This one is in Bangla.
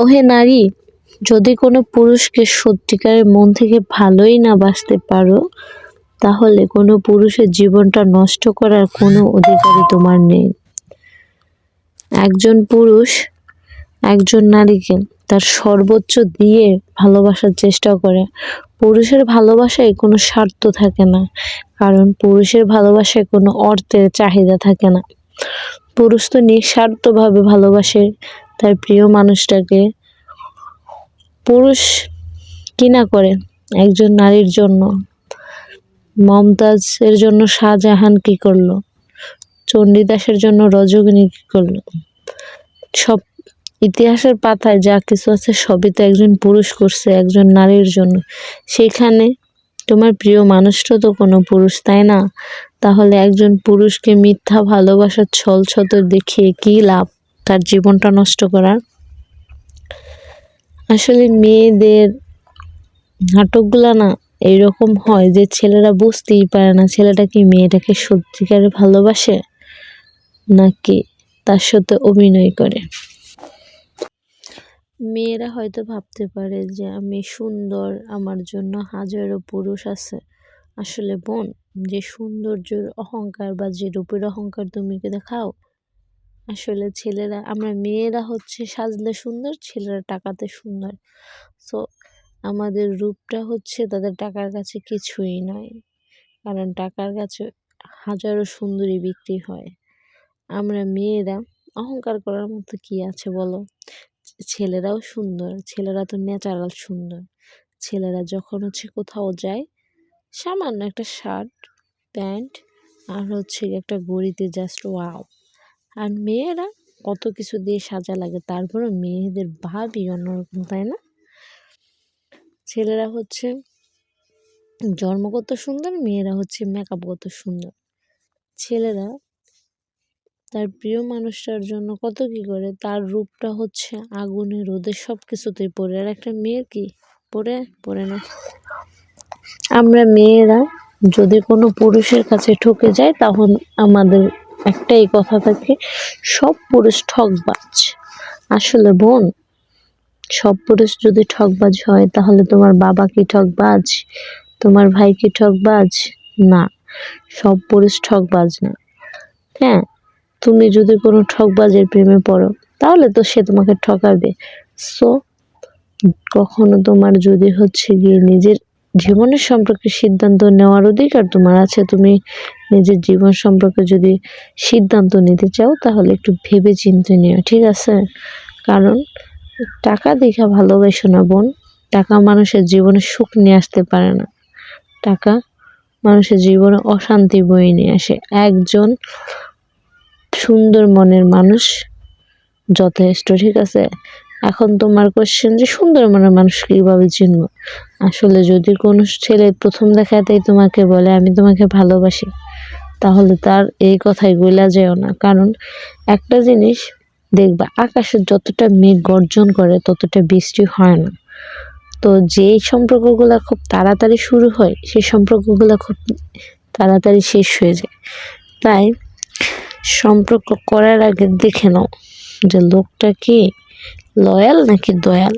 ওহে নারী, যদি কোনো পুরুষকে সত্যিকারের মন থেকে ভালোই না বাসতে পারো, তাহলে কোনো পুরুষের জীবনটা নষ্ট করার কোনো অধিকারই তোমার নেই। একজন পুরুষ একজন নারীকে তার সর্বোচ্চ দিয়ে ভালোবাসার চেষ্টা করে। পুরুষের ভালোবাসায় কোনো স্বার্থ থাকে না, কারণ পুরুষের ভালোবাসায় কোনো অর্থের চাহিদা থাকে না। পুরুষ তো নিঃস্বার্থভাবে ভালোবাসে তার প্রিয় মানুষটাকে পুরুষ কি না করে একজন নারীর জন্য। মমতাজের জন্য শাহজাহান কি করল? চণ্ডীদাসের জন্য রজকিনী কি করল? সব ইতিহাসের পাতায় যা কিছু আছে সবই তো একজন পুরুষ করছে, একজন নারীর জন্য। সেখানে তোমার প্রিয় মানুষটা তো কোনো পুরুষ, তাই না? তাহলে একজন পুরুষকে মিথ্যা ভালোবাসার ছল ছতর দেখিয়ে কী লাভ? তার জীবনটা নষ্ট করার আসলে মেয়েদের নাটকগুলো না এইরকম হয় যে ছেলেরা বুঝতেই পারে না ছেলেটা কি মেয়েটাকে সত্যিকারে ভালোবাসে নাকি তার সাথে অভিনয় করে। মেয়েরা হয়তো ভাবতে পারে যে আমি সুন্দর, আমার জন্য হাজারো পুরুষ আছে। আসলে বোন, যে সৌন্দর্যের অহংকার বা যে রূপের অহংকার তুমি দেখাও? আসলে ছেলেরা, আমরা মেয়েরা হচ্ছে সাজলে সুন্দর, ছেলেরা টাকাতে সুন্দর। সো আমাদের রূপটা হচ্ছে তাদের টাকার কাছে কিছুই নয় কারণ টাকার কাছে হাজারো সুন্দরী বিক্রি হয়। আমরা মেয়েরা, অহংকার করার মতো কি আছে বলো? ছেলেরাও সুন্দর, ছেলেরা তো ন্যাচারাল সুন্দর। ছেলেরা যখন হচ্ছে কোথাও যায়, সামান্য একটা শার্ট, প্যান্ট আর হচ্ছে একটা গড়িতে জাস্ট ওয়াও আর মেয়েরা কত কিছু দিয়ে সাজা লাগে তারপরে মেয়েদের ভাবই অন্যরকম, তাই না? ছেলেরা হচ্ছে জন্মগত সুন্দর, মেয়েরা হচ্ছে মেকআপগত সুন্দর। ছেলেরা তার প্রিয় মানুষটার জন্য কত কি করে, তার রূপটা হচ্ছে আগুনে রোদে সব কিছুতেই পড়ে। আর একটা মেয়ের কি? পড়ে? পড়ে না। আমরা মেয়েরা যদি কোনো পুরুষের কাছে ঠকে যায় তখন আমাদের একটাই কথা থাকে, সব পুরুষ ঠকবাজ। আসলে বোন, সব পুরুষ যদি ঠকবাজ হয়, তাহলে তোমার বাবা কি ঠকবাজ? তোমার ভাই কি ঠকবাজ? না, সব পুরুষ ঠকবাজ না। হ্যাঁ তুমি যদি কোনো ঠকবাজের প্রেমে পড়ো, তাহলে তো সে তোমাকে ঠকাবে। সো কখনো তোমার যদি হচ্ছে গিয়ে নিজের জীবনের সম্পর্কে সিদ্ধান্ত নেওয়ার অধিকার তোমার আছে। তুমি নিজের জীবন সম্পর্কে যদি সিদ্ধান্ত নিতে চাও, তাহলে একটু ভেবে চিনতে নিও, ঠিক আছে? কারণ টাকা দেখা ভালোবাসো না, বোন। টাকা মানুষের জীবনে সুখ নিয়ে আসতে পারে না। টাকা মানুষের জীবনে অশান্তি বয়ে নিয়ে আসে। একজন সুন্দর মনের মানুষ যথেষ্ট, ঠিক আছে? এখন তোমার কোশ্চেন যে সুন্দর মনের মানুষ কীভাবে চিনব আসলে যদি কোনো ছেলে প্রথম দেখাতেই তোমাকে বলে, আমি তোমাকে ভালোবাসি, তাহলে তার এই কথাই গইলা যেও না। কারণ একটা জিনিস দেখবা, আকাশে যতটা মেঘ গর্জন করে, ততটা বৃষ্টি হয় না। তো যেই সম্পর্কগুলো খুব তাড়াতাড়ি শুরু হয়, সেই সম্পর্কগুলো খুব তাড়াতাড়ি শেষ হয়ে যায়। তাই সম্পর্ক করার আগে দেখে নাও যে লোকটা কি লয়াল নাকি দয়াল?